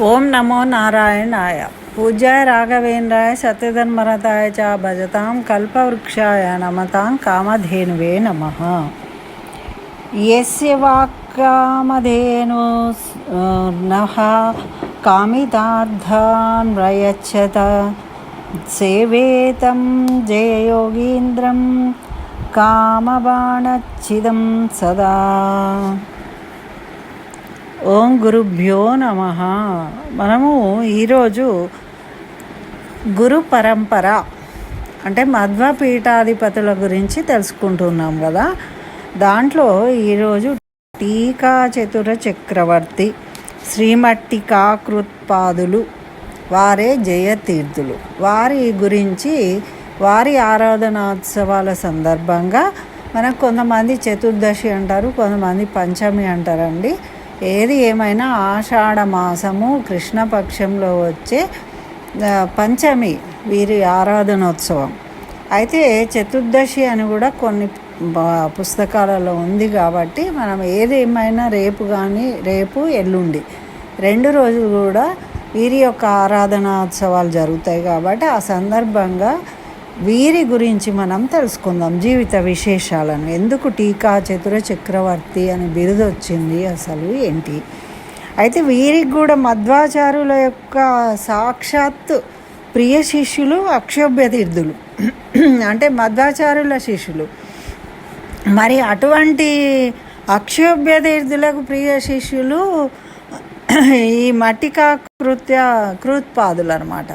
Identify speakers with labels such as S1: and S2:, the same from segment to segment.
S1: ओम नमो नारायणाय। पूजा राघवेन्द्राय सत्यधन्मरताय च भजतां कल्पवृक्षाय नमतां कामधेनुवे नमः। यस्य वाक्कामधेनु नः कामितार्थान् प्रयच्छत। सेवेतं जययोगीन्द्रं कामबाणच्छिदं सदा। ఓం గురుభ్యో నమ. మనము ఈరోజు గురు పరంపర అంటే మధ్వ పీఠాధిపతుల గురించి తెలుసుకుంటున్నాం కదా. దాంట్లో ఈరోజు టీకా చతుర చక్రవర్తి శ్రీమట్టికాకృత్పాదులు వారే జయతీర్థులు. వారి గురించి వారి ఆరాధనోత్సవాల సందర్భంగా మనకు కొంతమంది చతుర్దశి అంటారు కొంతమంది పంచమి అంటారండి. ఏది ఏమైనా ఆషాఢ మాసము కృష్ణపక్షంలో వచ్చే పంచమి వీరి ఆరాధనోత్సవం. అయితే చతుర్దశి అని కూడా కొన్ని పుస్తకాలలో ఉంది కాబట్టి మనం ఏది ఏమైనా రేపు కానీ రేపు ఎల్లుండి రెండు రోజులు కూడా వీరి యొక్క ఆరాధనోత్సవాలు జరుగుతాయి కాబట్టి ఆ సందర్భంగా వీరి గురించి మనం తెలుసుకుందాం జీవిత విశేషాలను. ఎందుకు టీకా చతుర చక్రవర్తి అని బిరుదు వచ్చింది అసలు ఏంటి? అయితే వీరికి కూడా మధ్వాచారుల యొక్క సాక్షాత్ ప్రియ శిష్యులు అక్షోభ్య తీర్థులు. అంటే మధ్వాచారుల శిష్యులు. మరి అటువంటి అక్షోభ్య తీర్థులకు ప్రియ శిష్యులు ఈ మట్టికా కృత్య కృత్పాదులు అనమాట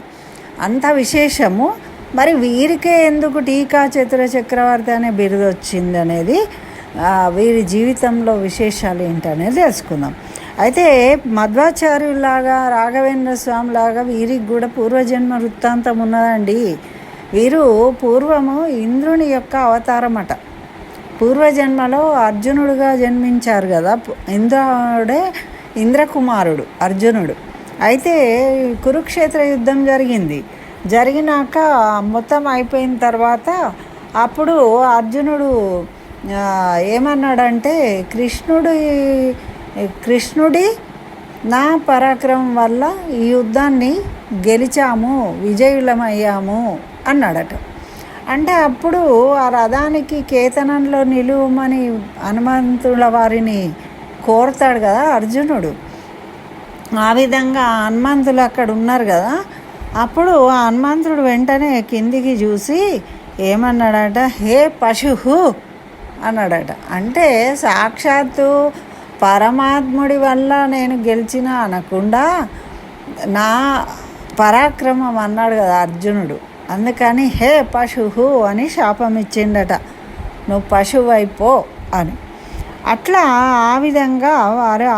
S1: అంత విశేషము. మరి వీరికే ఎందుకు టీకా చతుర చక్రవర్తి అనే బిరుదు వచ్చింది అనేది వీరి జీవితంలో విశేషాలు ఏంటనేది తెలుసుకుందాం. అయితే మధ్వాచార్యులాగా రాఘవేంద్ర స్వామి లాగా వీరికి కూడా పూర్వజన్మ వృత్తాంతం ఉన్నదండి. వీరు పూర్వము ఇంద్రుని యొక్క అవతారమట. పూర్వజన్మలో అర్జునుడుగా జన్మించారు కదా ఇంద్రుడే ఇంద్రకుమారుడు అర్జునుడు. అయితే కురుక్షేత్ర యుద్ధం జరిగింది. జరిగినాక మొత్తం అయిపోయిన తర్వాత అప్పుడు అర్జునుడు ఏమన్నాడంటే కృష్ణుడి కృష్ణుడి నా పరాక్రమం వల్ల ఈ యుద్ధాన్ని గెలిచాము విజయులమయ్యాము అన్నాడట. అంటే అప్పుడు ఆ రథానికి కేతనంలో నిలువమని హనుమంతుల వారిని కోరతాడు కదా అర్జునుడు. ఆ విధంగా హనుమంతులు అక్కడ ఉన్నారు కదా అప్పుడు ఆ హనుమంతుడు వెంటనే కిందికి చూసి ఏమన్నాడట హే పశుహు అన్నాడట. అంటే సాక్షాత్తు పరమాత్ముడి వల్ల నేను గెలిచిన అనకుండా నా పరాక్రమం అన్నాడు కదా అర్జునుడు. అందుకని హే పశుహు అని శాపం ఇచ్చిండట. నువ్వు పశువైపో అని. అట్లా ఆ విధంగా వారు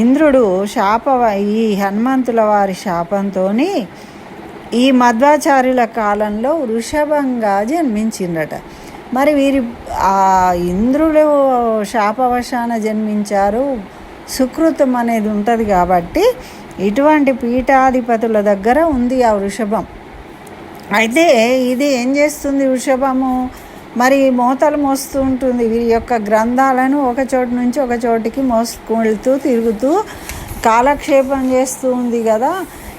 S1: ఇంద్రుడు శాప ఈ హనుమంతుల వారి శాపంతో ఈ మధ్వాచార్యుల కాలంలో వృషభంగా జన్మించిండట మరి వీరి ఆ ఇంద్రుడు శాపవశాన జన్మించారు. సుకృతం అనేది ఉంటుంది కాబట్టి ఇటువంటి పీఠాధిపతుల దగ్గర ఉంది ఆ వృషభం. అయితే ఇది ఏం చేస్తుంది వృషభము? మరి మోతలు మోస్తూ ఉంటుంది. వీరి యొక్క గ్రంథాలను ఒక చోటు నుంచి ఒక చోటికి మోసుకెళ్తూ తిరుగుతూ కాలక్షేపం చేస్తూ ఉంది కదా.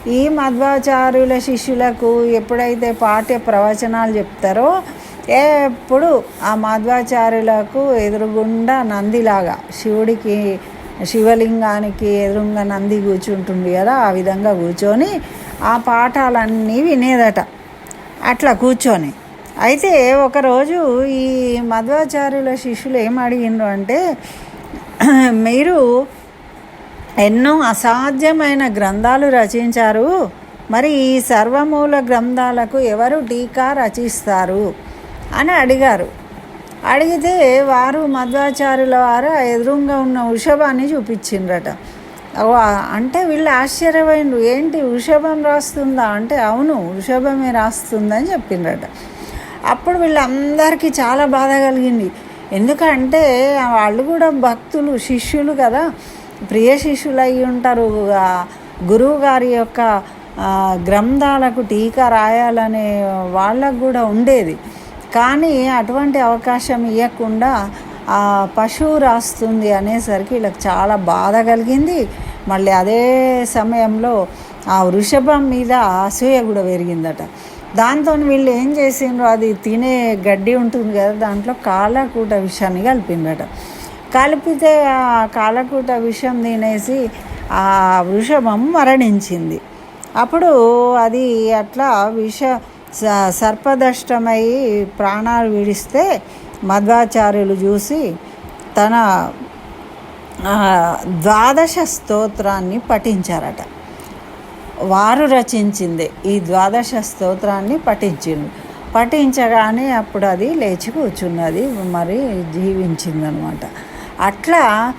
S1: ఈ మధ్వాచార్యుల శిష్యులకు ఎప్పుడైతే పాఠ్య ప్రవచనాలు చెప్తారో ఎప్పుడు ఆ మధ్వాచార్యులకు ఎదురుగుండా నందిలాగా శివుడికి శివలింగానికి ఎదురుగా నంది కూర్చుంటుంది కదా ఆ విధంగా కూర్చొని ఆ పాఠాలన్నీ వినేదట. అట్లా కూర్చొని అయితే ఒకరోజు ఈ మధ్వాచార్యుల శిష్యులు ఏం అడిగిండ్రు అంటే మీరు ఎన్నో అసాధ్యమైన గ్రంథాలు రచించారు మరి ఈ సర్వమూల గ్రంథాలకు ఎవరు టీకా రచిస్తారు అని అడిగారు. అడిగితే వారు మధ్వాచార్యుల వారు ఎదురుగా ఉన్న వృషభాన్ని చూపించిండ్రట. అంటే వీళ్ళు ఆశ్చర్యమైండ్రు ఏంటి వృషభం రాస్తుందా? అంటే అవును వృషభమే రాస్తుందని చెప్పిండ్రట. అప్పుడు వీళ్ళందరికీ చాలా బాధ కలిగింది. ఎందుకంటే వాళ్ళు కూడా భక్తులు శిష్యులు కదా. ప్రియ శిష్యులు అయి ఉంటారు. గురువుగారి గురువు గారి యొక్క గ్రంథాలకు టీకా రాయాలనే వాళ్ళకు కూడా ఉండేది. కానీ అటువంటి అవకాశం ఇవ్వకుండా ఆ పశువు రాస్తుంది అనేసరికి వీళ్ళకి చాలా బాధ కలిగింది. మళ్ళీ అదే సమయంలో ఆ వృషభం మీద అసూయ కూడా పెరిగిందట. దాంతో వీళ్ళు ఏం చేసిండ్రు అది తినే గడ్డి ఉంటుంది కదా దాంట్లో కాలకూట విషయాన్ని కలిపిండట కలిపితే ఆ కాలకూట విషం తినేసి ఆ వృషభం మరణించింది. అప్పుడు అది అట్లా విష స- సర్పదష్టమై ప్రాణాలు విడిస్తే మధ్వాచార్యులు చూసి తన ద్వాదశ స్తోత్రాన్ని పఠించారట. వారు రచించిందే. ఈ ద్వాదశ స్తోత్రాన్ని పఠించింది పఠించగానే అప్పుడు అది లేచి కూర్చున్నది. మరి జీవించిందనమాట. అట్లా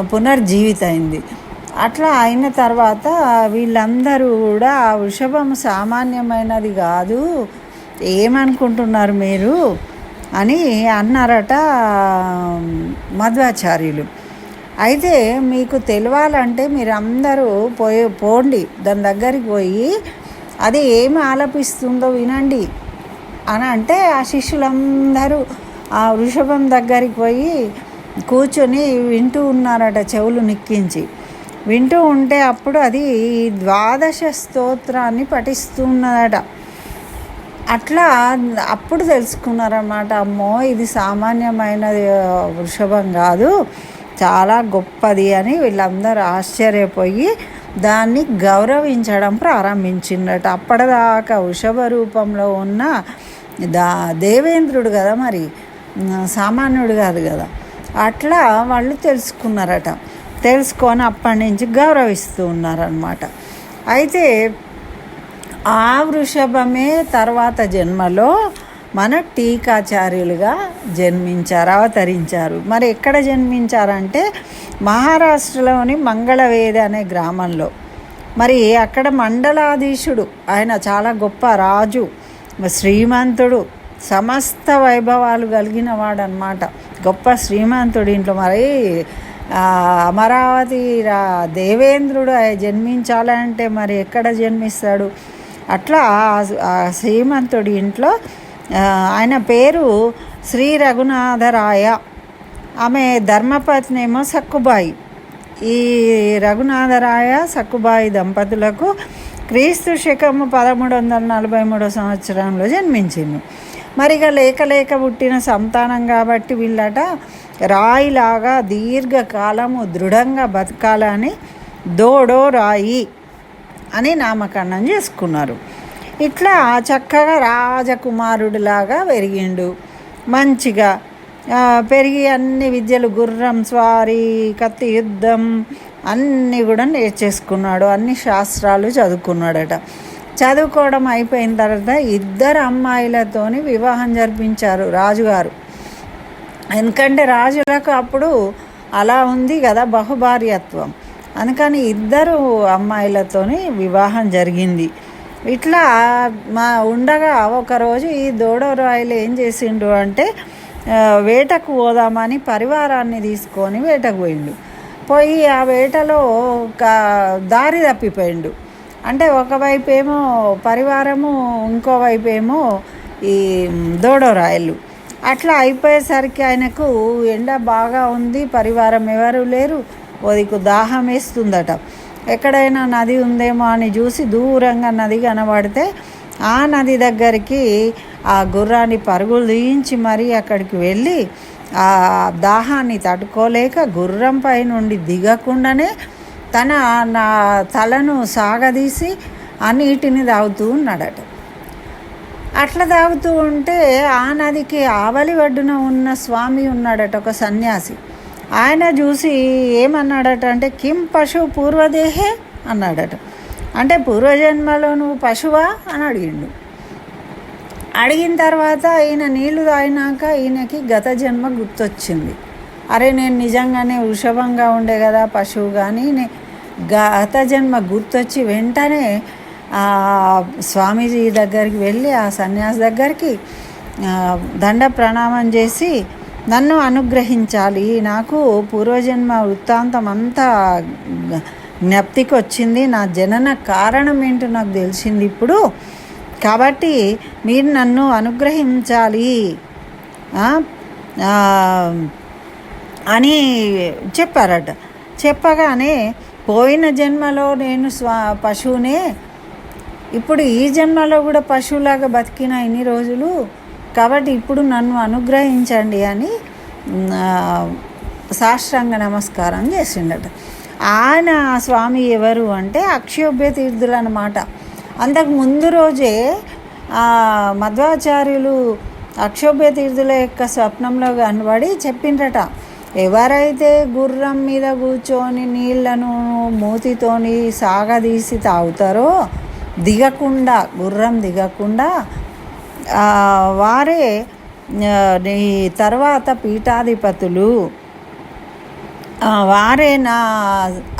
S1: పునర్జీవితైంది. అట్లా అయిన తర్వాత వీళ్ళందరూ కూడా ఆ వృషభం సామాన్యమైనది కాదు ఏమనుకుంటున్నారు మీరు? అని అన్నారట మధ్వాచార్యులు. అయితే మీకు తెలియాలంటే మీరందరూ పోయి పోండి. దాని దగ్గరికి పోయి అది ఏమి ఆలపిస్తుందో వినండి అని అంటే ఆ శిష్యులందరూ ఆ వృషభం దగ్గరికి పోయి కూర్చొని వింటూ ఉన్నారట చెవులు నిక్కించి. వింటూ ఉంటే అప్పుడు అది ద్వాదశ స్తోత్రాన్ని పఠిస్తున్నదట. అట్లా అప్పుడు తెలుసుకున్నారన్నమాట. అమ్మో ఇది సామాన్యమైన వృషభం కాదు. చాలా గొప్పది అని వీళ్ళందరూ ఆశ్చర్యపోయి దాన్ని గౌరవించడం ప్రారంభించిండట అప్పటిదాకా వృషభ రూపంలో ఉన్న దా దేవేంద్రుడు కదా మరి? సామాన్యుడు కాదు కదా? అట్లా వాళ్ళు తెలుసుకున్నారట. తెలుసుకొని అప్పటి నుంచి గౌరవిస్తూ ఉన్నారనమాట అయితే ఆ వృషభమే తర్వాత జన్మలో మన టీకాచార్యులుగా జన్మించారు అవతరించారు. మరి ఎక్కడ జన్మించారంటే మహారాష్ట్రలోని మంగళవేద అనే గ్రామంలో. మరి అక్కడ మండలాధీశుడు ఆయన చాలా గొప్ప రాజు శ్రీమంతుడు సమస్త వైభవాలు కలిగిన వాడు అనమాట గొప్ప శ్రీమంతుడు ఇంట్లో మరి అమరావతి రా దేవేంద్రుడు జన్మించాలంటే మరి ఎక్కడ జన్మిస్తాడు? అట్లా ఆ- శ్రీమంతుడి ఇంట్లో ఆయన పేరు శ్రీ రఘునాథరాయ. ఆమె ధర్మపత్ని ఏమో సక్కుబాయి. ఈ రఘునాథరాయ సక్కుబాయి దంపతులకు క్రీస్తు శకము పదమూడు వందల నలభై మూడో సంవత్సరంలో జన్మించింది. మరి ఇక లేక లేక పుట్టిన సంతానం కాబట్టి వీళ్ళట రాయిలాగా దీర్ఘకాలము దృఢంగా బతకాలని దోడో రాయి అని నామకరణం చేసుకున్నారు. ఇట్లా చక్కగా రాజకుమారుడిలాగా పెరిగిండు. మంచిగా పెరిగి అన్ని విద్యలు గుర్రం స్వారీ కత్తి యుద్ధం అన్నీ కూడా నేర్చేసుకున్నాడు. అన్ని శాస్త్రాలు చదువుకున్నాడట. చదువుకోవడం అయిపోయిన తర్వాత ఇద్దరు అమ్మాయిలతోని వివాహం జరిపించారు రాజుగారు. ఎందుకంటే రాజులకు అప్పుడు అలా ఉంది కదా బహుభార్యత్వం. అందుకని ఇద్దరు అమ్మాయిలతోని వివాహం జరిగింది. ఇట్లా మా ఉండగా ఒకరోజు ఈ దూడరాయలు ఏం చేసిండు అంటే వేటకు పోదామని పరివారాన్ని తీసుకొని వేటకు పోయిండు. పోయి ఆ వేటలో ఒక దారి తప్పిపోయిండు. అంటే ఒకవైపు ఏమో పరివారము ఇంకోవైపు ఏమో ఈ దూడరాయలు అట్లా అయిపోయేసరికి ఆయనకు ఎండ బాగా ఉంది పరివారం ఎవరు లేరు ఓదికు దాహం వేస్తుందట. ఎక్కడైనా నది ఉందేమో అని చూసి దూరంగా నది కనబడితే ఆ నది దగ్గరికి ఆ గుర్రాన్ని పరుగులు తీయించి మరీ అక్కడికి వెళ్ళి ఆ దాహాన్ని తట్టుకోలేక గుర్రంపై నుండి దిగకుండానే తన నా తలను సాగదీసి ఆ నీటిని తాగుతూ ఉన్నాడట. అట్లా తాగుతూ ఉంటే ఆ నదికి ఆవలి ఒడ్డున ఉన్న స్వామి ఉన్నాడట ఒక సన్యాసి. ఆయన చూసి ఏమన్నాడట అంటే కిం పశువు పూర్వదేహే? అన్నాడట. అంటే పూర్వజన్మలో నువ్వు పశువా? అని అడిగిండు. అడిగిన తర్వాత ఈయన నీళ్ళు తాగినాక ఈయనకి గత జన్మ గుర్తొచ్చింది. అరే నేను నిజంగానే వృషభంగా ఉండే కదా పశువు కానీ గత జన్మ గుర్తొచ్చి వెంటనే ఆ స్వామీజీ దగ్గరికి వెళ్ళి ఆ సన్యాసి దగ్గరికి దండ ప్రణామం చేసి నన్ను అనుగ్రహించాలి. నాకు పూర్వజన్మ వృత్తాంతం అంతా జ్ఞప్తికి వచ్చింది నా జనన కారణం ఏంటో నాకు తెలిసింది ఇప్పుడు. కాబట్టి మీరు నన్ను అనుగ్రహించాలి. అని చెప్పారట. చెప్పగానే పోయిన జన్మలో నేను స్వా పశువునే. ఇప్పుడు ఈ జన్మలో కూడా పశువులాగా బతికిన ఇన్ని రోజులు? కాబట్టి ఇప్పుడు నన్ను అనుగ్రహించండి అని సాష్టాంగ నమస్కారం చేసిండట. ఆయన స్వామి ఎవరు అంటే అక్షయోభ్య తీర్థులు అనమాట అంతకు ముందు రోజే మధ్వాచార్యులు అక్షోభ్య తీర్థుల యొక్క స్వప్నంలో కనబడి చెప్పిండ్రట. ఎవరైతే గుర్రం మీద కూర్చొని నీళ్ళను మూతితోని సాగదీసి తాగుతారో దిగకుండా గుర్రం దిగకుండా వారే ఈ తర్వాత పీఠాధిపతులు వారే నా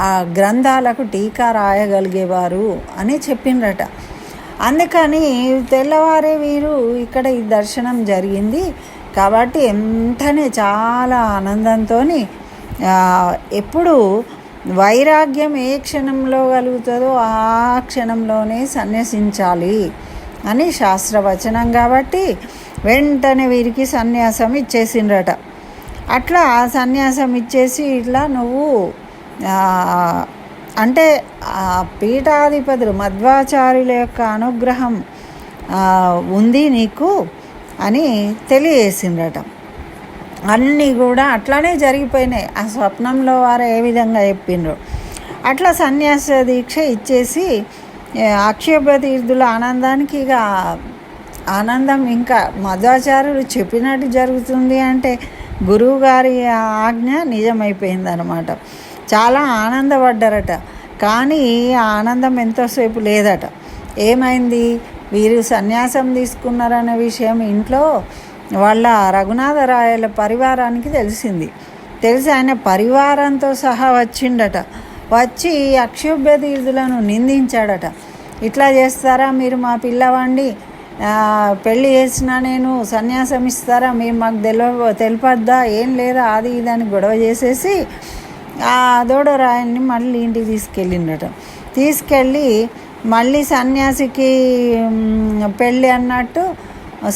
S1: ఆ గ్రంథాలకు టీకా రాయగలిగేవారు అని చెప్పిండ్రట. అందుకని తెల్లవారే వీరు ఇక్కడ ఈ దర్శనం జరిగింది. కాబట్టి వెంటనే చాలా ఆనందంతో ఎప్పుడు వైరాగ్యం ఏ క్షణంలో కలుగుతుందో ఆ క్షణంలోనే సన్యసించాలి. అని శాస్త్రవచనం కాబట్టి వెంటనే వీరికి సన్యాసం ఇచ్చేసిండ్రట. అట్లా సన్యాసం ఇచ్చేసి ఇట్లా నువ్వు అంటే ఆ పీఠాధిపతులు మధ్వాచార్యుల యొక్క అనుగ్రహం ఉంది నీకు అని తెలియజేసిండ్రట. అన్నీ కూడా అట్లానే జరిగిపోయినాయి. ఆ స్వప్నంలో వారు ఏ విధంగా చెప్పిండ్రు. అట్లా సన్యాస దీక్ష ఇచ్చేసి అక్షయ తీర్థుల ఆనందానికి ఇక ఆనందం ఇంకా మధ్వాచార్యులు చెప్పినట్టు జరుగుతుంది అంటే గురువు గారి ఆజ్ఞ నిజమైపోయిందనమాట చాలా ఆనందపడ్డారట. కానీ ఆ ఆనందం ఎంతోసేపు లేదట. ఏమైంది? వీరు సన్యాసం తీసుకున్నారనే విషయం ఇంట్లో వాళ్ళ రఘునాథరాయల పరివారానికి తెలిసింది. తెలిసి ఆయన పరివారంతో సహా వచ్చిండట. వచ్చి అక్షోభ్య తీర్థులను నిందించాడట. ఇట్లా చేస్తారా? మీరు మా పిల్లవాడిని పెళ్ళి చేసినా నేను సన్యాసం ఇస్తారా? మీరు మాకు తెలవ తెలిపద్దా? ఏం లేదా? అది ఇది అని గొడవ చేసేసి ఆ దోడరాయన్ని మళ్ళీ ఇంటికి తీసుకెళ్ళిండట. తీసుకెళ్ళి మళ్ళీ సన్యాసికి పెళ్ళి అన్నట్టు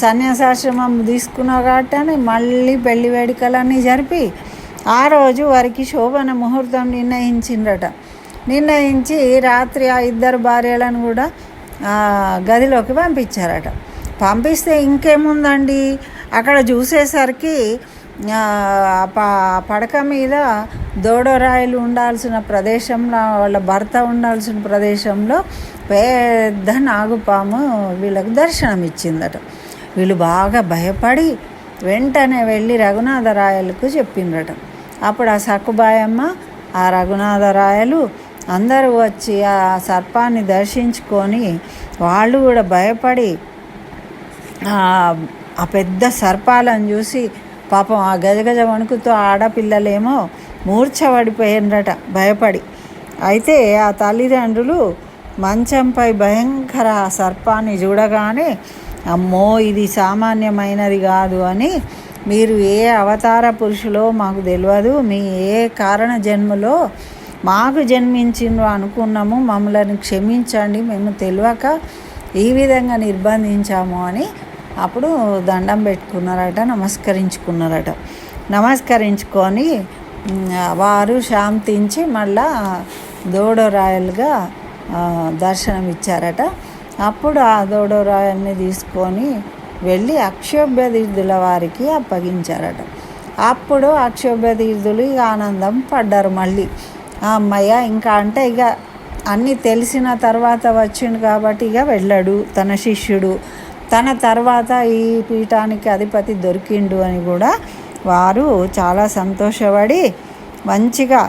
S1: సన్యాసాశ్రమం తీసుకున్నావు కాబట్టి అని మళ్ళీ పెళ్ళి వేడుకలన్నీ జరిపి ఆ రోజు వారికి శోభన ముహూర్తం నిర్ణయించిండ్రట. నిర్ణయించి రాత్రి ఆ ఇద్దరు భార్యలను కూడా గదిలోకి పంపించారట. పంపిస్తే ఇంకేముందండి? అక్కడ చూసేసరికి పడక మీద దోడరాయలు ఉండాల్సిన ప్రదేశంలో వాళ్ళ భర్త ఉండాల్సిన ప్రదేశంలో పెద్ద నాగుపాము వీళ్ళకు దర్శనం ఇచ్చిందట వీళ్ళు బాగా భయపడి వెంటనే వెళ్ళి రఘునాథరాయలకు చెప్పిండ్రట. అప్పుడు ఆ సక్కుబాయమ్మ ఆ రఘునాథరాయలు అందరూ వచ్చి ఆ సర్పాన్ని దర్శించుకొని వాళ్ళు కూడా భయపడి ఆ పెద్ద సర్పాలను చూసి పాపం ఆ గజగజ వణుకుతో ఆడపిల్లలేమో మూర్ఛపడిపోయినరట భయపడి. అయితే ఆ తల్లిదండ్రులు మంచంపై భయంకర సర్పాన్ని చూడగానే అమ్మో ఇది సామాన్యమైనది కాదు అని మీరు ఏ అవతార పురుషులో మాకు తెలియదు మీ ఏ కారణ జన్మలో మాకు జన్మించిండ్రు అనుకున్నాము మమ్మల్ని క్షమించండి మేము తెలియక ఈ విధంగా నిర్బంధించాము అని అప్పుడు దండం పెట్టుకున్నారట నమస్కరించుకున్నారట. నమస్కరించుకొని వారు శాంతించి మళ్ళా దోడోరాయలుగా దర్శనం ఇచ్చారట అప్పుడు ఆ దోడరాయల్ని తీసుకొని వెళ్ళి అక్షోభ్య తీర్థుల వారికి అప్పగించారట. అప్పుడు అక్షోభ్య తీర్థులు ఇక ఆనందం పడ్డారు మళ్ళీ. ఆ అమ్మయ్య ఇంకా అంటే ఇక అన్నీ తెలిసిన తర్వాత వచ్చిండు కాబట్టి ఇక వెళ్ళాడు తన శిష్యుడు. తన తర్వాత ఈ పీఠానికి అధిపతి దొరికిండు అని కూడా వారు చాలా సంతోషపడి మంచిగా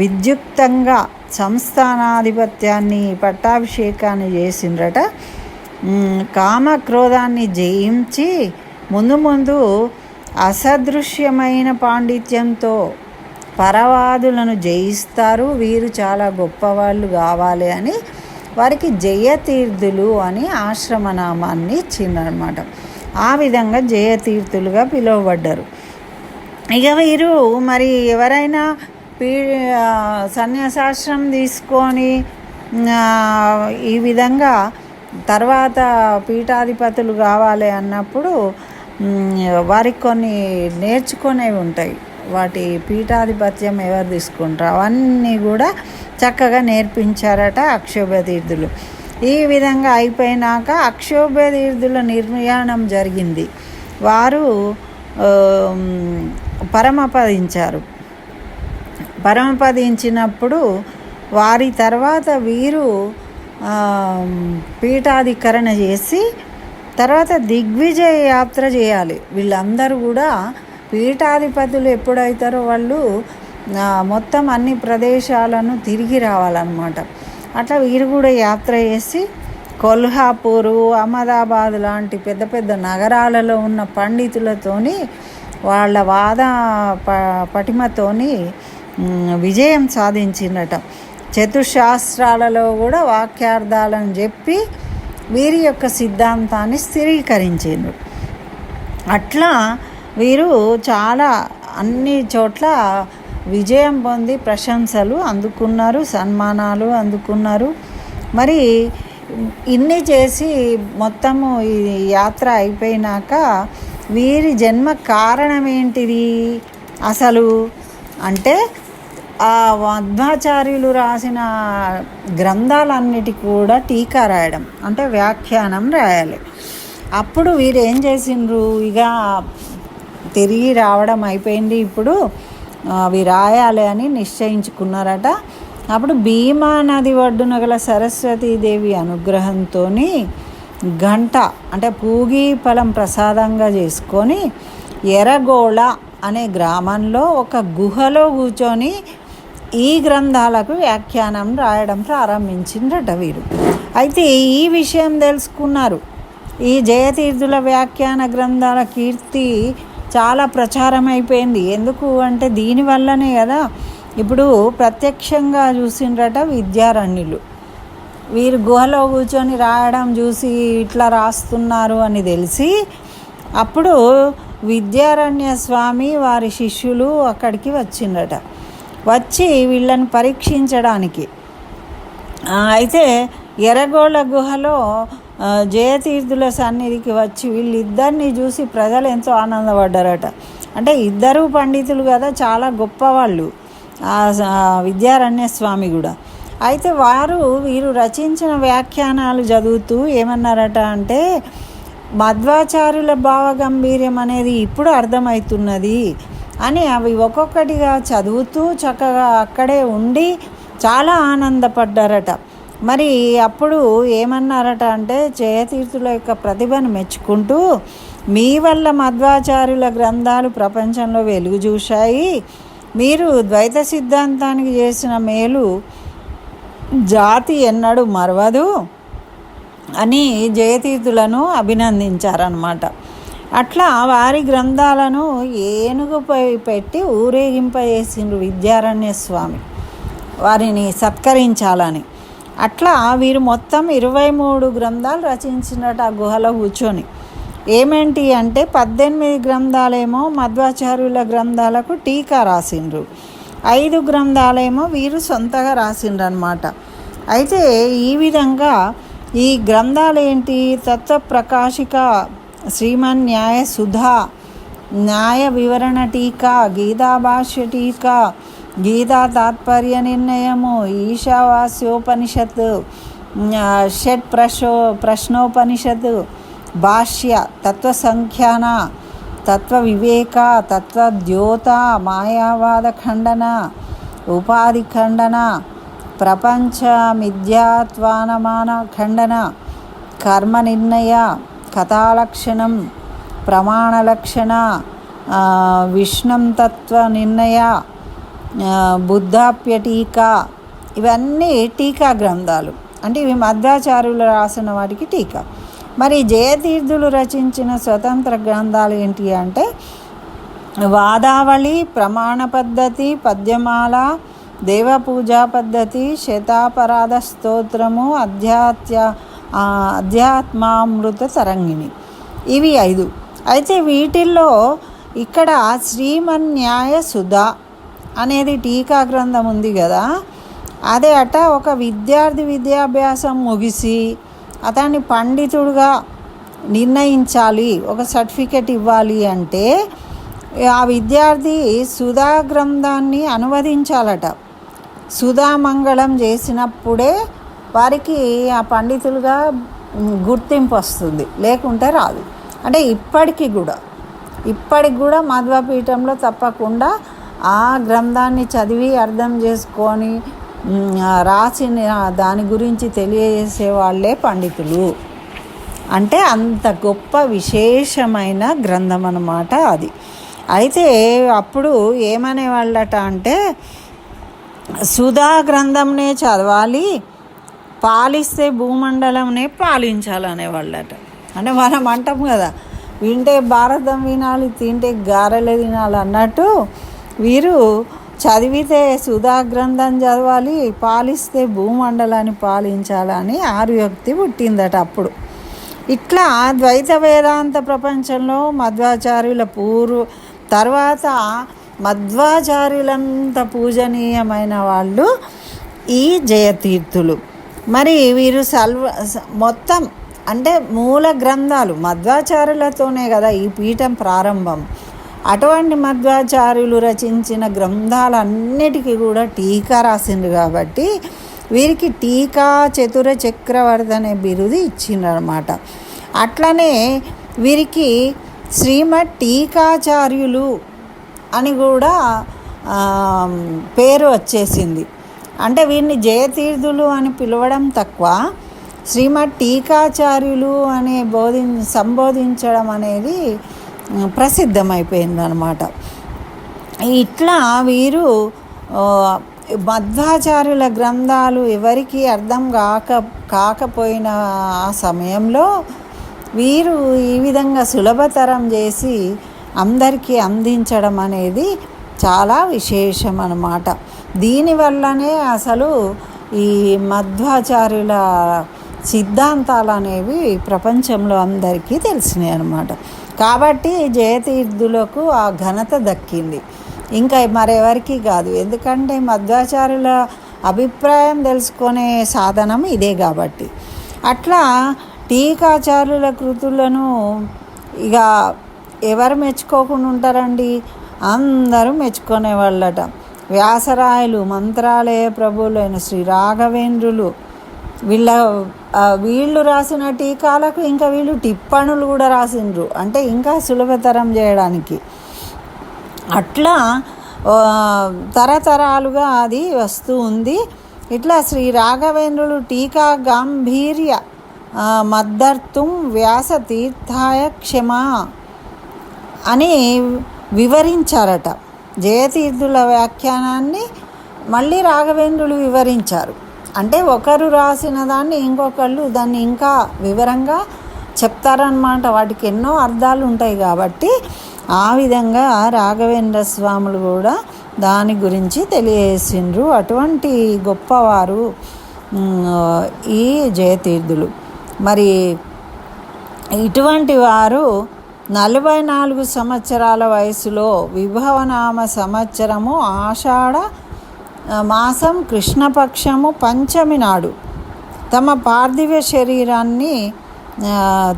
S1: విద్యుక్తంగా సంస్థానాధిపత్యాన్ని పట్టాభిషేకాన్ని చేసిండ్రట. కామ క్రోధాన్ని జయించి ముందు ముందు అసదృశ్యమైన పాండిత్యంతో పరవాదులను జయిస్తారు. వీరు చాలా గొప్పవాళ్ళు కావాలి అని వారికి జయతీర్థులు అని ఆశ్రమనామాన్ని ఇచ్చిందనమాట ఆ విధంగా జయతీర్థులుగా పిలువబడ్డారు. ఇక వీరు మరి ఎవరైనా పీ సన్యాసాశ్రమం తీసుకొని ఈ విధంగా తర్వాత పీఠాధిపతులు కావాలి అన్నప్పుడు వారికి కొన్ని నేర్చుకునేవి ఉంటాయి. వాటి పీఠాధిపత్యం ఎవరు తీసుకుంటారు అవన్నీ కూడా చక్కగా నేర్పించారట అక్షోభ్య తీర్థులు. ఈ విధంగా అయిపోయినాక అక్షోభ్య తీర్థుల నిర్యాణం జరిగింది. వారు పరమపదించారు. పరమపదించినప్పుడు వారి తర్వాత వీరు పీఠాధికరణ చేసి తర్వాత దిగ్విజయ యాత్ర చేయాలి. వీళ్ళందరూ కూడా పీఠాధిపతులు ఎప్పుడైతారో వాళ్ళు మొత్తం అన్ని ప్రదేశాలను తిరిగి రావాలన్నమాట. అట్లా వీరు కూడా యాత్ర చేసి కొల్హాపూరు అహ్మదాబాద్ లాంటి పెద్ద పెద్ద నగరాలలో ఉన్న పండితులతోని వాళ్ళ వాద ప పటిమతోని విజయం సాధించినట చతుశాస్త్రాలలో కూడా వాక్యార్థాలను చెప్పి వీరి యొక్క సిద్ధాంతాన్ని స్థిరీకరించారు అట్లా వీరు చాలా అన్ని చోట్ల విజయం పొంది ప్రశంసలు అందుకున్నారు సన్మానాలు అందుకున్నారు. మరి ఇన్ని చేసి మొత్తము ఈ యాత్ర అయిపోయినాక వీరి జన్మ కారణం ఏంటిది అసలు? అంటే ఆ మధ్వాచార్యులు రాసిన గ్రంథాలన్నిటి కూడా టీకా రాయడం అంటే వ్యాఖ్యానం రాయాలి. అప్పుడు వీరు ఏం చేసిండ్రు? ఇక తిరిగి రావడం అయిపోయింది ఇప్పుడు. అవి రాయాలి అని నిశ్చయించుకున్నారట. అప్పుడు భీమా నది ఒడ్డున గల సరస్వతీదేవి అనుగ్రహంతో గంట అంటే పూగి ఫలం ప్రసాదంగా చేసుకొని ఎర్రగోళ అనే గ్రామంలో ఒక గుహలో కూర్చొని ఈ గ్రంథాలకు వ్యాఖ్యానం రాయడం ప్రారంభించిండ్రట వీరు అయితే ఈ విషయం తెలుసుకున్నారు. ఈ జయతీర్థుల వ్యాఖ్యాన గ్రంథాల కీర్తి చాలా ప్రచారం అయిపోయింది ఎందుకు అంటే దీనివల్లనే కదా ఇప్పుడు ప్రత్యక్షంగా చూసిండ్రట విద్యారణ్యులు. వీరు గుహలో కూర్చొని రాయడం చూసి ఇట్లా రాస్తున్నారు అని తెలిసి అప్పుడు విద్యారణ్య స్వామి వారి శిష్యులు అక్కడికి వచ్చిండట వచ్చి వీళ్ళని పరీక్షించడానికి. అయితే ఎర్రగోళ గుహలో జయతీర్థుల సన్నిధికి వచ్చి వీళ్ళిద్దరిని చూసి ప్రజలు ఎంతో ఆనందపడ్డారట. అంటే ఇద్దరు పండితులు కదా చాలా గొప్పవాళ్ళు. విద్యారణ్య స్వామి కూడా. అయితే వారు వీరు రచించిన వ్యాఖ్యానాలు చదువుతూ ఏమన్నారట అంటే మధ్వాచార్యుల భావగంభీర్యం అనేది ఇప్పుడు అర్థమవుతున్నది. అని అవి ఒక్కొక్కటిగా చదువుతూ చక్కగా అక్కడే ఉండి చాలా ఆనందపడ్డారట. మరి అప్పుడు ఏమన్నారట అంటే జయతీర్థుల యొక్క ప్రతిభను మెచ్చుకుంటూ మీ వల్ల మధ్వాచార్యుల గ్రంథాలు ప్రపంచంలో వెలుగు చూశాయి. మీరు ద్వైత సిద్ధాంతానికి చేసిన మేలు జాతి ఎన్నడూ మరవదు అని జయతీర్థులను అభినందించారనమాట అట్లా వారి గ్రంథాలను ఏనుగుపై పెట్టి ఊరేగింపజేసిండ్రు విద్యారణ్య స్వామి వారిని సత్కరించాలని. అట్లా వీరు మొత్తం ఇరవై మూడు గ్రంథాలు రచించినట్టు ఆ గుహలో కూర్చొని. ఏమేంటి అంటే పద్దెనిమిది గ్రంథాలేమో మధ్వాచార్యుల గ్రంథాలకు టీకా రాసిండ్రు. ఐదు గ్రంథాలేమో వీరు సొంతగా రాసిండ్రు అనమాట అయితే ఈ విధంగా ఈ గ్రంథాలు ఏంటి తత్వ ప్రకాశిక శ్రీమాన్ న్యాయ సుధా న్యాయ వివరణ టీకా గీతాభాష్య టీకా గీతా తాత్పర్య నిర్ణయము ఈశావాస్యోపనిషత్ షట్ ప్రశో ప్రశ్నోపనిషత్ భాష్య తత్వ సంఖ్యాన తత్వ వివేక తత్వ ద్యోత మాయావాద ఖండన ఉపాధి ఖండన ప్రపంచ మిథ్యాత్వానమాన ఖండన కర్మ నిర్ణయ కథాలక్షణం ప్రమాణలక్షణ ఆ, విష్ణం తత్వ నిర్ణయ బుద్ధాప్య టీకా ఇవన్నీ టీకా గ్రంథాలు. అంటే ఇవి మధ్వాచార్యులు రాసిన వాటికి టీకా. మరి జయతీర్థులు రచించిన స్వతంత్ర గ్రంథాలు ఏంటి అంటే వాదావళి ప్రమాణ పద్ధతి పద్యమాల దేవపూజా పద్ధతి శతాపరాధ స్తోత్రము అధ్యాత్య అధ్యాత్మామృత తరంగిణి ఇవి ఐదు. అయితే వీటిల్లో ఇక్కడ శ్రీమన్యాయ సుధా అనేది టీకా గ్రంథం ఉంది కదా. అదే అట ఒక విద్యార్థి విద్యాభ్యాసం ముగిసి అతన్ని పండితుడుగా నిర్ణయించాలి ఒక సర్టిఫికెట్ ఇవ్వాలి అంటే ఆ విద్యార్థి సుధా గ్రంథాన్ని అనువదించాలట. సుధామంగళం చేసినప్పుడే వారికి ఆ పండితులుగా గుర్తింపు వస్తుంది. లేకుంటే రాదు. అంటే ఇప్పటికీ కూడా ఇప్పటికి కూడా మాధ్వపీఠంలో తప్పకుండా ఆ గ్రంథాన్ని చదివి అర్థం చేసుకొని రాసిన దాని గురించి తెలియజేసే వాళ్ళే పండితులు. అంటే అంత గొప్ప విశేషమైన గ్రంథం అన్నమాట అది. అయితే అప్పుడు ఏమనేవాళ్ళట అంటే సుధా గ్రంథంనే చదవాలి పాలిస్తే భూమండలంనే పాలించాలనేవాళ్ళట అంటే మనం అంటాం కదా వింటే భారతం వినాలి తింటే గారెలు తినాలి అన్నట్టు వీరు చదివితే సుధా గ్రంథం చదవాలి పాలిస్తే భూమండలాన్ని పాలించాలని ఆరుయోక్తి పుట్టిందట అప్పుడు. ఇట్లా ద్వైత వేదాంత ప్రపంచంలో మధ్వాచార్యుల పూర్వ తర్వాత మధ్వాచార్యులంత పూజనీయమైన వాళ్ళు ఈ జయతీర్థులు. మరి వీరు సల్వ మొత్తం అంటే మూల గ్రంథాలు మధ్వాచార్యులతోనే కదా ఈ పీఠం ప్రారంభం. అటువంటి మధ్వాచార్యులు రచించిన గ్రంథాలన్నిటికీ కూడా టీకా రాసిండు కాబట్టి వీరికి టీకా చతుర చక్రవర్తి అనే బిరుదు ఇచ్చిండ్రనమాట అట్లనే వీరికి శ్రీమద్ టీకాచార్యులు అని కూడా పేరు వచ్చేసింది. అంటే వీరిని జయతీర్థులు అని పిలవడం తక్కువ. శ్రీమద్ టీకాచార్యులు అనే బోధి సంబోధించడం అనేది ప్రసిద్ధమైపోయిందనమాట. ఇట్లా వీరు మధ్వాచార్యుల గ్రంథాలు ఎవరికి అర్థం కాక కాకపోయిన ఆ సమయంలో వీరు ఈ విధంగా సులభతరం చేసి అందరికీ అందించడం అనేది చాలా విశేషం అన్నమాట దీనివల్లనే అసలు ఈ మధ్వాచార్యుల సిద్ధాంతాలు అనేవి ప్రపంచంలో అందరికీ తెలిసినాయి అన్నమాట. కాబట్టి జయతీర్థులకు ఆ ఘనత దక్కింది. ఇంకా మరెవరికి కాదు. ఎందుకంటే మధ్వాచార్యుల అభిప్రాయం తెలుసుకునే సాధనం ఇదే కాబట్టి. అట్లా టీకాచార్యుల కృతులను ఇక ఎవరు మెచ్చుకోకుండా ఉంటారండి? అందరూ మెచ్చుకునే వాళ్ళట వ్యాసరాయలు మంత్రాలయ ప్రభువులైన శ్రీ రాఘవేంద్రులు. వీళ్ళ వీళ్ళు రాసిన టీకాలకు ఇంకా వీళ్ళు టిప్పణులు కూడా రాసిండ్రు. అంటే ఇంకా సులభతరం చేయడానికి. అట్లా తరతరాలుగా అది వస్తూ ఉంది. ఇట్లా శ్రీ రాఘవేంద్రులు టీకా గాంభీర్య మద్దర్తుం వ్యాస తీర్థాయ క్షమా అని వివరించారట. జయతీర్థుల వ్యాఖ్యానాన్ని మళ్ళీ రాఘవేంద్రులు వివరించారు. అంటే ఒకరు రాసిన దాన్ని ఇంకొకళ్ళు దాన్ని ఇంకా వివరంగా చెప్తారనమాట వాటికి ఎన్నో అర్థాలు ఉంటాయి కాబట్టి ఆ విధంగా రాఘవేంద్ర స్వాములు కూడా దాని గురించి తెలియజేసిండ్రు. అటువంటి గొప్పవారు ఈ జయతీర్థులు. మరి ఇటువంటి వారు నలభై నాలుగు సంవత్సరాల వయసులో విభవనామ సంవత్సరము ఆషాఢ మాసం కృష్ణపక్షము పంచమి నాడు తమ పార్థివ శరీరాన్ని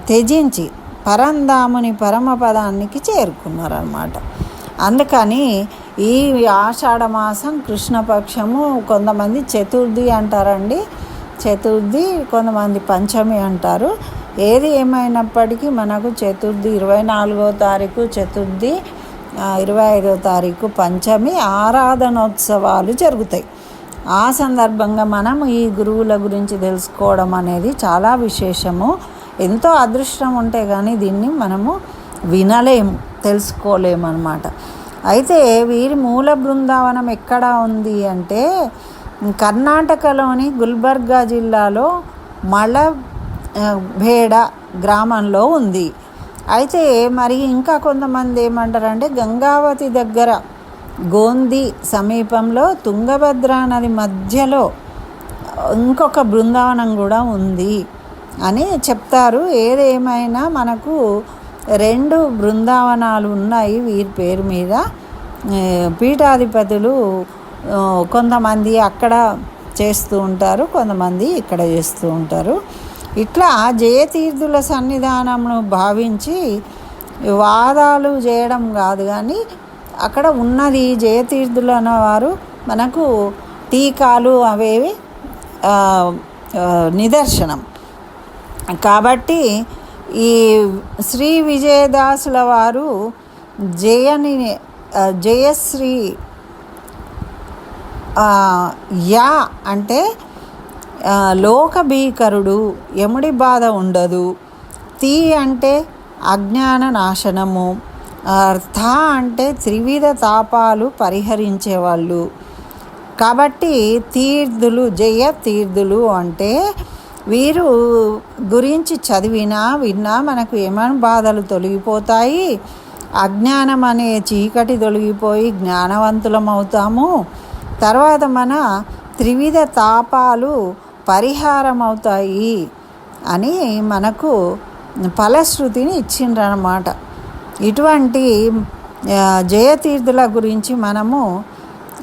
S1: త్యజించి పరంధాముని పరమపదానికి చేరుకున్నారన్నమాట. అందుకని ఈ ఆషాఢ మాసం కృష్ణపక్షము కొంతమంది చతుర్థి అంటారండి. చతుర్థి కొంతమంది పంచమి అంటారు. ఏది ఏమైనప్పటికీ మనకు చతుర్థి ఇరవై నాలుగో తారీఖు చతుర్థి ఇరవై ఐదో తారీఖు పంచమి ఆరాధనోత్సవాలు జరుగుతాయి. ఆ సందర్భంగా మనం ఈ గురువుల గురించి తెలుసుకోవడం అనేది చాలా విశేషము. ఎంతో అదృష్టం ఉంటే కానీ దీన్ని మనము వినలేము తెలుసుకోలేము అనమాట అయితే వీరి మూల బృందావనం ఎక్కడ ఉంది అంటే కర్ణాటకలోని గుల్బర్గా జిల్లాలో మళ భేడ గ్రామంలో ఉంది. అయితే మరి ఇంకా కొంతమంది ఏమంటారంటే గంగావతి దగ్గర గోంది సమీపంలో తుంగభద్ర నది మధ్యలో ఇంకొక బృందావనం కూడా ఉంది అని చెప్తారు. ఏదేమైనా మనకు రెండు బృందావనాలు ఉన్నాయి వీరి పేరు మీద. పీఠాధిపతులు కొంతమంది అక్కడ చేస్తూ ఉంటారు కొంతమంది ఇక్కడ చేస్తూ ఉంటారు. ఇట్లా జయతీర్థుల సన్నిధానంను భావించి వాదాలు చేయడం కాదు కానీ అక్కడ ఉన్నది జయతీర్థులు అన్నవారు మనకు టీకాలు అవేవి నిదర్శనం. కాబట్టి ఈ శ్రీ విజయదాసుల వారు జయని జయశ్రీ యా అంటే లోకభీకరుడు యముడి బాధ ఉండదు. తీ అంటే అజ్ఞాన నాశనము ఆ, థ అంటే త్రివిధ తాపాలు పరిహరించేవాళ్ళు. కాబట్టి తీర్థులు జయ తీర్థులు అంటే వీరు గురించి చదివినా విన్నా మనకు ఏమైనా బాధలు తొలగిపోతాయి? అజ్ఞానం అనే చీకటి తొలగిపోయి జ్ఞానవంతులం అవుతాము. తర్వాత మన త్రివిధ తాపాలు పరిహారం అవుతాయి అని మనకు ఫలశ్రుతిని ఇచ్చిండ్రనమాట ఇటువంటి జయతీర్థుల గురించి మనము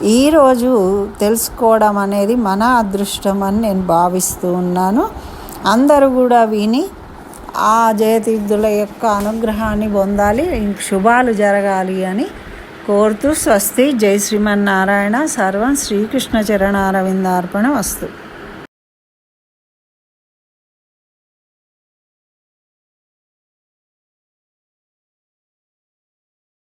S1: ఈరోజు తెలుసుకోవడం అనేది మన అదృష్టం అని నేను భావిస్తూ ఉన్నాను. అందరూ కూడా విని ఆ జయతీర్థుల యొక్క అనుగ్రహాన్ని పొందాలి శుభాలు జరగాలి అని కోరుతూ స్వస్తి. జై శ్రీమన్నారాయణ. సర్వం శ్రీకృష్ణ చరణారవిందార్పణ వస్తు.